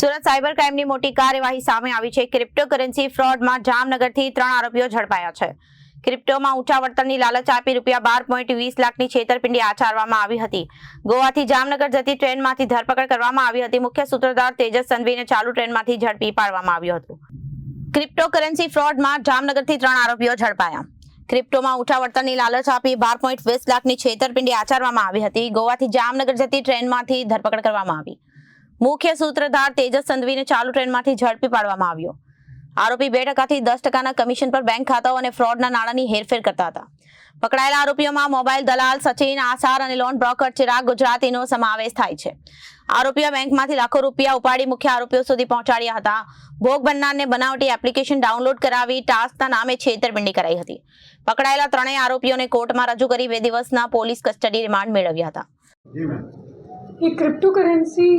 Surat cyber ક્રાઇમની મોટી કાર્યવાહી સામે આવી છે. ક્રિપ્ટોકરન્સી ફ્રોડમાં જામનગરથી ત્રણ આરોપીઓ ઝડપાયા છે. ક્રિપ્ટોમાં ઊંચા વળતરની લાલચ આપી રૂપિયા બાર પોઈન્ટ વીસ લાખની છેતરપિંડી આચરવામાં આવી હતી. ગોવાથી જામનગર જતી ટ્રેનમાંથી ધરપકડ કરવામાં આવી હતી. મુખ્ય સૂત્રધાર તેજસ સંધવીને ચાલુ ટ્રેનમાંથી ઝડપી પાડવામાં આવ્યું હતું. ક્રિપ્ટોકરન્સી ફ્રોડમાં જામનગરથી ત્રણ આરોપીઓ ઝડપાયા. ક્રિપ્ટોમાં ઊંચા વળતરની લાલચ આપી બાર પોઈન્ટ વીસ લાખની છેતરપિંડી આચરવામાં આવી હતી. ગોવાથી જામનગર જતી ટ્રેનમાંથી ધરપકડ કરવામાં આવી. મુખ્ય સૂત્રધાર તેજસ સંધવીને ચાલુ ટ્રેનમાંથી ઝડપી પાડવામાં આવ્યો. આરોપી બે ટકાથી દસ ટકાના કમિશન પર બેંક ખાતાઓ અને ફ્રોડના નાણાંની હેરફેર કરતા હતા. પકડાયેલા આરોપીઓમાં મોબાઈલ દલાલ, સચિન, આસાર અને લોન બ્રોકર ચિરાગ ગુજરાતીનો સમાવેશ થાય છે. આરોપીઓ બેંકમાંથી લાખો રૂપિયા ઉપાડી મુખ્ય આરોપીઓ સુધી પહોંચાડ્યા હતા. ભોગ બનનારને બનાવટી એપ્લિકેશન ડાઉનલોડ કરાવી ટાસ્કના નામે છેતરપિંડી કરાઈ હતી. પકડાયેલા ત્રણેય આરોપીઓને કોર્ટમાં રજૂ કરી બે દિવસના પોલીસ કસ્ટડી રિમાન્ડ મેળવ્યા હતા. એ ક્રિપ્ટોકરન્સી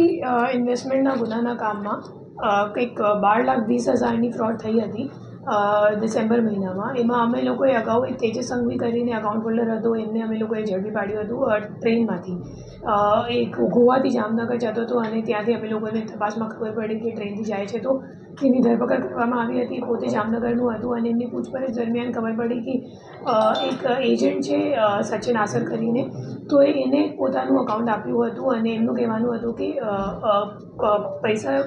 ઇન્વેસ્ટમેન્ટના ગુનાના કામમાં કંઈક બાર લાખ વીસ હજારની ફ્રોડ થઈ હતી. ડિસેમ્બર મહિનામાં. એમાં અમે લોકોએ અગાઉ એક તેજસ સંઘવી કરીને અકાઉન્ટ હોલ્ડર હતો. એમને અમે લોકોએ ઝડપી પાડ્યું હતું ટ્રેનમાંથી. એક ગોવાથી જામનગર જતો હતો અને ત્યાંથી અમે લોકોને તપાસમાં ખબર પડી કે ટ્રેનથી જાય છે તો એની ધરપકડ કરવામાં આવી હતી. પોતે જામનગરનું હતું અને એમની પૂછપરછ દરમિયાન ખબર પડી કે એક એજન્ટ છે સચિન આસર કરીને. તો એને પોતાનું અકાઉન્ટ આપ્યું હતું અને એમનું કહેવાનું હતું કે પૈસા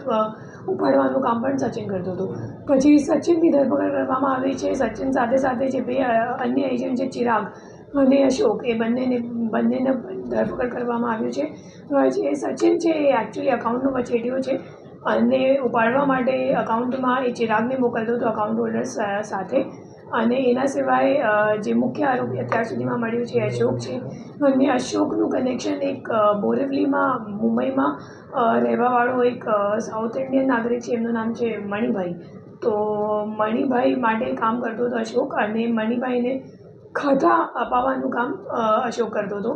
ઉપાડવાનું કામ પણ સચિન કરતો હતો. પછી સચિનની ધરપકડ કરવામાં આવી છે. સચિન સાથે સાથે જે બે અન્ય એજન્ટ છે, ચિરાગ અને અશોક, એ બંનેને બંનેને ધરપકડ કરવામાં આવ્યું છે. જે સચિન છે, એ એકચ્યુઅલી અકાઉન્ટનો વચેટિયો છે અને ઉપાડવા માટે અકાઉન્ટમાં એ ચિરાગને મોકલતો હતો અકાઉન્ટ હોલ્ડર સાથે. અને એના સિવાય જે મુખ્ય આરોપી અત્યાર સુધીમાં મળ્યું છે, અશોક છે, અને અશોકનું કનેક્શન એક બોરેવલીમાં, મુંબઈમાં રહેવાવાળો એક સાઉથ ઇન્ડિયન નાગરિક છે, એમનું નામ છે મણિભાઈ. તો મણિભાઈ માટે કામ કરતો હતો અશોક અને મણિભાઈને ખાતા અપાવવાનું કામ અશોક કરતો હતો.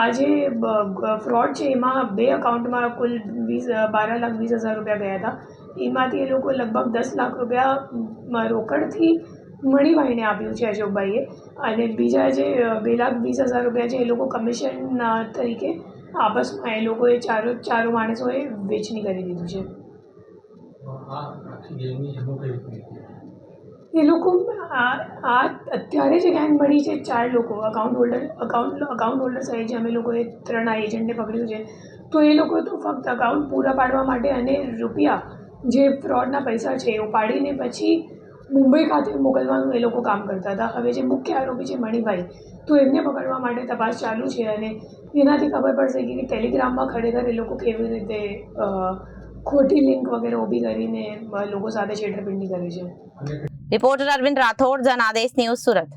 આ જે ફ્રોડ છે, એમાં બે અકાઉન્ટમાં કુલ વીસ બાર લાખ વીસ હજાર રૂપિયા ગયા હતા. એમાંથી એ લોકો લગભગ દસ લાખ રૂપિયા રોકડથી મણિભાઈને આપ્યું છે અશોકભાઈએ. અને બીજા જે બે લાખ વીસ હજાર રૂપિયા છે એ લોકો કમિશન તરીકે આપસમાં એ લોકોએ ચારો ચારો માણસોએ વેચણી કરી દીધું છે. એ લોકો આ આ અત્યારે જે ગેંગ બની છે, ચાર લોકો account holder account account holder સહિત જે અમે લોકોએ ત્રણ આ એજન્ટને પકડ્યું છે, તો એ લોકો તો ફક્ત અકાઉન્ટ પૂરા પાડવા માટે અને રૂપિયા જે ફ્રોડના પૈસા છે, એ ઉપાડીને પછી મુંબઈ ખાતે મોકલવાનું એ લોકો કામ કરતા હતા. હવે જે મુખ્ય આરોપી છે મણિભાઈ, તો એમને પકડવા માટે તપાસ ચાલુ છે અને એનાથી ખબર પડશે કે ટેલિગ્રામમાં ખરેખર એ લોકો કેવી રીતે ખોટી લિંક વગેરે ઊભી કરીને લોકો સાથે છેતરપિંડી કરે છે. Reporter Arvind Rathod, Janadesh news Surat.